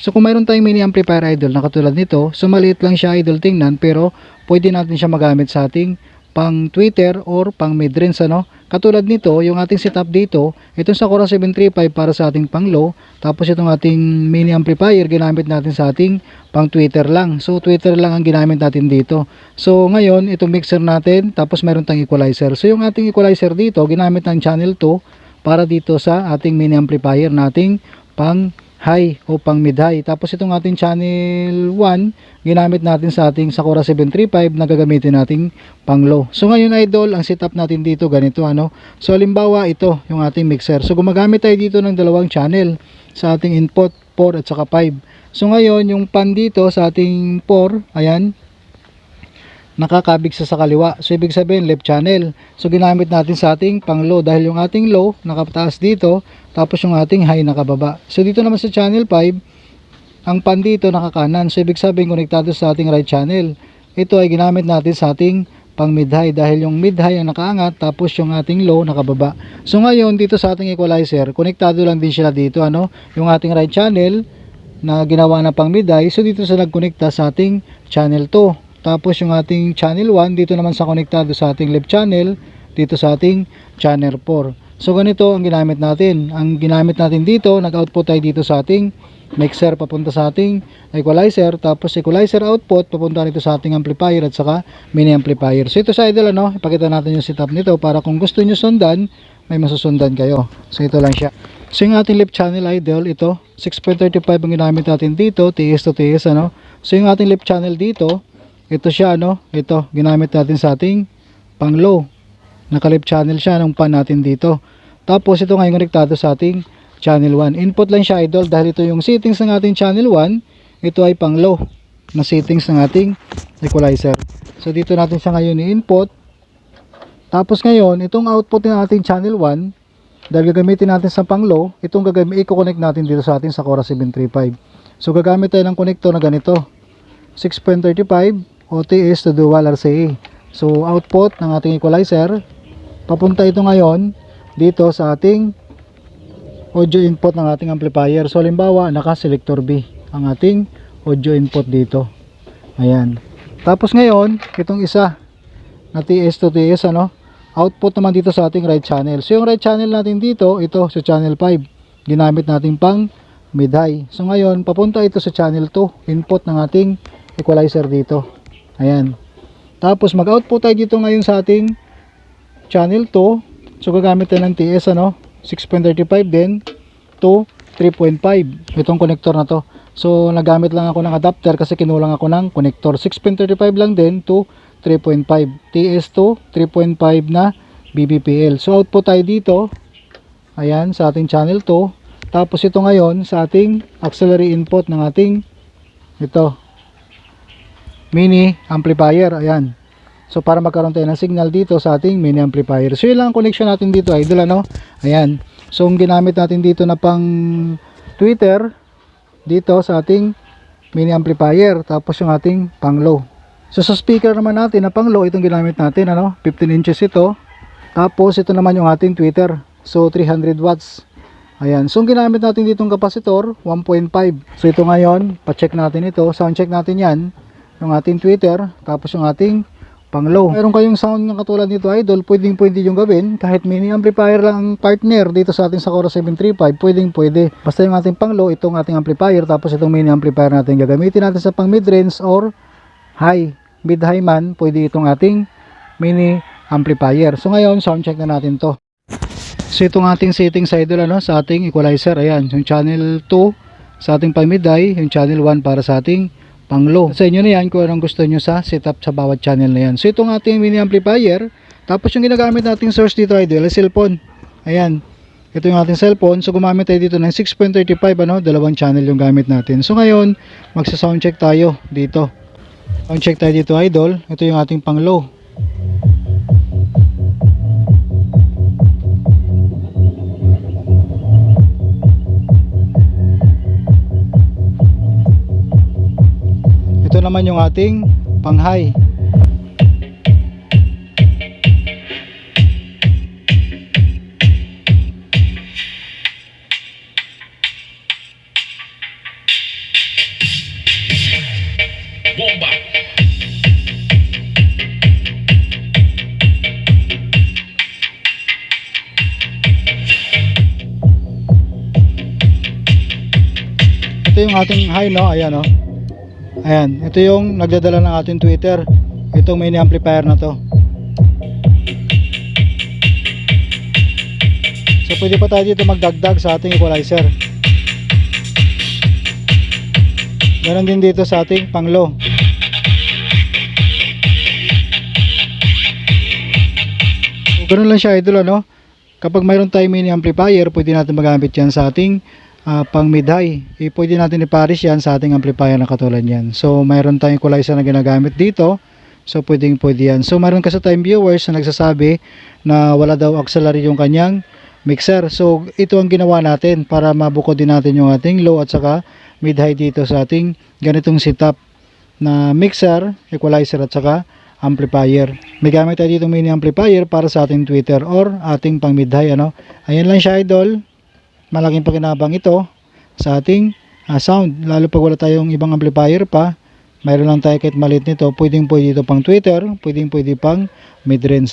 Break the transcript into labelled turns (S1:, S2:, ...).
S1: So kung mayroon tayong mini amplifier idol na katulad nito, so maliit lang siya idol tingnan pero pwede natin siya magamit sa ating pang Twitter or pang midrange ano. Katulad nito, yung ating setup dito, itong Sakura 735 para sa ating pang low, tapos itong ating mini amplifier ginamit natin sa ating pang Twitter lang. So Twitter lang ang ginamit natin dito. So ngayon, itong mixer natin, tapos meron tayong equalizer. So yung ating equalizer dito, ginamit ng channel 2 para dito sa ating mini amplifier nating pang high o pang mid high. Tapos itong ating channel 1, ginamit natin sa ating Sakura 735 na gagamitin nating pang low. So ngayon idol, ang setup natin dito ganito ano. So halimbawa ito yung ating mixer. So gumagamit tayo dito ng dalawang channel sa ating input 4 at saka 5. So ngayon yung pan dito sa ating 4, ayan, nakakabig sa sa kaliwa. So ibig sabihin left channel. So ginamit natin sa ating pang low dahil yung ating low nakataas dito tapos yung ating high nakababa. So dito naman sa channel 5 ang pan dito nakakanan. So ibig sabihin konektado sa ating right channel. Ito ay ginamit natin sa ating pang mid high dahil yung mid high ang nakaangat tapos yung ating low nakababa. So ngayon dito sa ating equalizer, konektado lang din sila dito ano, yung ating right channel na ginawa na pang mid high. So dito sa nagkonekta sa ating channel 2. Tapos yung ating channel 1 dito naman sa konektado sa ating left channel dito sa ating channel 4. So ganito ang ginamit natin. Ang ginamit natin dito, nag-output tayo dito sa ating mixer papunta sa ating equalizer tapos equalizer output papunta nito sa ating amplifier at saka mini amplifier. So ito sa idol ano, ipakita natin yung setup nito para kung gusto niyo sundan, may masusundan kayo. So ito lang siya. So yung ating left channel idol, ito 6.35 ang ginamit natin dito, TS to TS ano. So yung ating left channel dito, ito siya ano, ito ginamit natin sa ating pang low. Naka-left channel siya ng pan natin dito. Tapos ito ngayon konektado sa ating channel 1. Input lang siya idol dahil ito yung settings ng ating channel 1, ito ay pang low na settings ng ating equalizer. So dito natin siya ngayon i-input. Tapos ngayon, itong output ng ating channel 1, dahil gagamitin natin sa pang low, itong gagamit i-connect natin dito sa ating Sakura 735. So gagamit tayo ng connector na ganito. 6.35 OTS to dual RCA. So output ng ating equalizer, papunta ito ngayon dito sa ating audio input ng ating amplifier. So halimbawa, naka selector B ang ating audio input dito. Ayan. Tapos ngayon, itong isa na TS to TS ano, output naman dito sa ating right channel. So yung right channel natin dito, ito sa channel 5. Ginamit natin pang mid high. So ngayon, papunta ito sa channel 2, input ng ating equalizer dito. Ayan. Tapos mag-output tayo dito ngayon sa ating channel 2. So gagamit tayo ng TS ano, 6.35 din to 3.5. Itong connector na to. So nagamit lang ako ng adapter kasi kinulang ako ng connector. 6.35 lang din to 3.5. TS to 3.5 na BBPL. So output tayo dito. Ayan sa ating channel 2. Tapos ito ngayon sa ating auxiliary input ng ating ito mini amplifier. Ayan. So para magkaroon tayo ng signal dito sa ating mini amplifier. So yun lang ang connection natin dito idol ano. Ayan. So ang ginamit natin dito na pang Twitter dito sa ating mini amplifier tapos yung ating pang low. So sa speaker naman natin na pang low itong ginamit natin ano 15 inches ito. Tapos ito naman yung ating Twitter. So 300 watts. Ayan. So ginamit natin ditong kapasitor 1.5. So ito ngayon, pa-check natin ito. Sound check natin 'yan. Yung ating Twitter, tapos yung ating pang low. Meron kayong sound ng katulad nito idol, pwedeng pwede yung gawin. Kahit mini amplifier lang ang partner dito sa ating Sakura 735, pwedeng pwede. Basta yung ating pang low, itong ating amplifier, tapos itong mini amplifier natin gagamitin natin sa pang mid range or high. Mid high man, pwede itong ating mini amplifier. So ngayon, sound check na natin to. So itong ating settings idol ano, sa ating equalizer, ayan, yung channel 2 sa ating high, yung channel 1 para sa ating pang. Sa inyo na yan kung anong gusto nyo sa setup sa bawat channel na yan. So itong ating mini amplifier, tapos yung ginagamit nating source dito idol ay cellphone. Ayan. Ito yung ating cellphone. So gumamit tayo dito ng 6.35 ano, dalawang channel yung gamit natin. So ngayon, magsa sound check tayo dito. Sound check tayo dito idol. Ito yung ating pang low. Ito naman yung ating pang high.
S2: bomba.
S1: Ito yung ating high no, ayan no. Ayan, ito yung nagdadala ng ating tweeter. Itong mini amplifier na to. So pwede pa tayo dito magdagdag sa ating equalizer. Ganon din dito sa ating pang low. So, ganun lang siya idol ano. Kapag mayroon tayong mini amplifier, pwede natin magamit yan sa ating ah, pang mid high. Eh, pwede natin i-parish yan sa ating amplifier na katulad yan. So mayroon tayong equalizer na ginagamit dito. So pwedeng pwede yan. So mayroon kasi tayong viewers na nagsasabi na wala daw auxiliary yung kanyang mixer. So ito ang ginawa natin para mabukod din natin yung ating low at saka mid high dito sa ating ganitong setup na mixer, equalizer at saka amplifier. May gamit tayo dito mini amplifier para sa ating tweeter or ating pang mid high ano. Ayan lang siya idol malaking pakinabang ito sa ating ah, sound. Lalo pag wala tayong ibang amplifier pa mayroon lang tayo kahit maliit nito. Pwedeng pwede ito pang tweeter pwedeng pwede pang mid range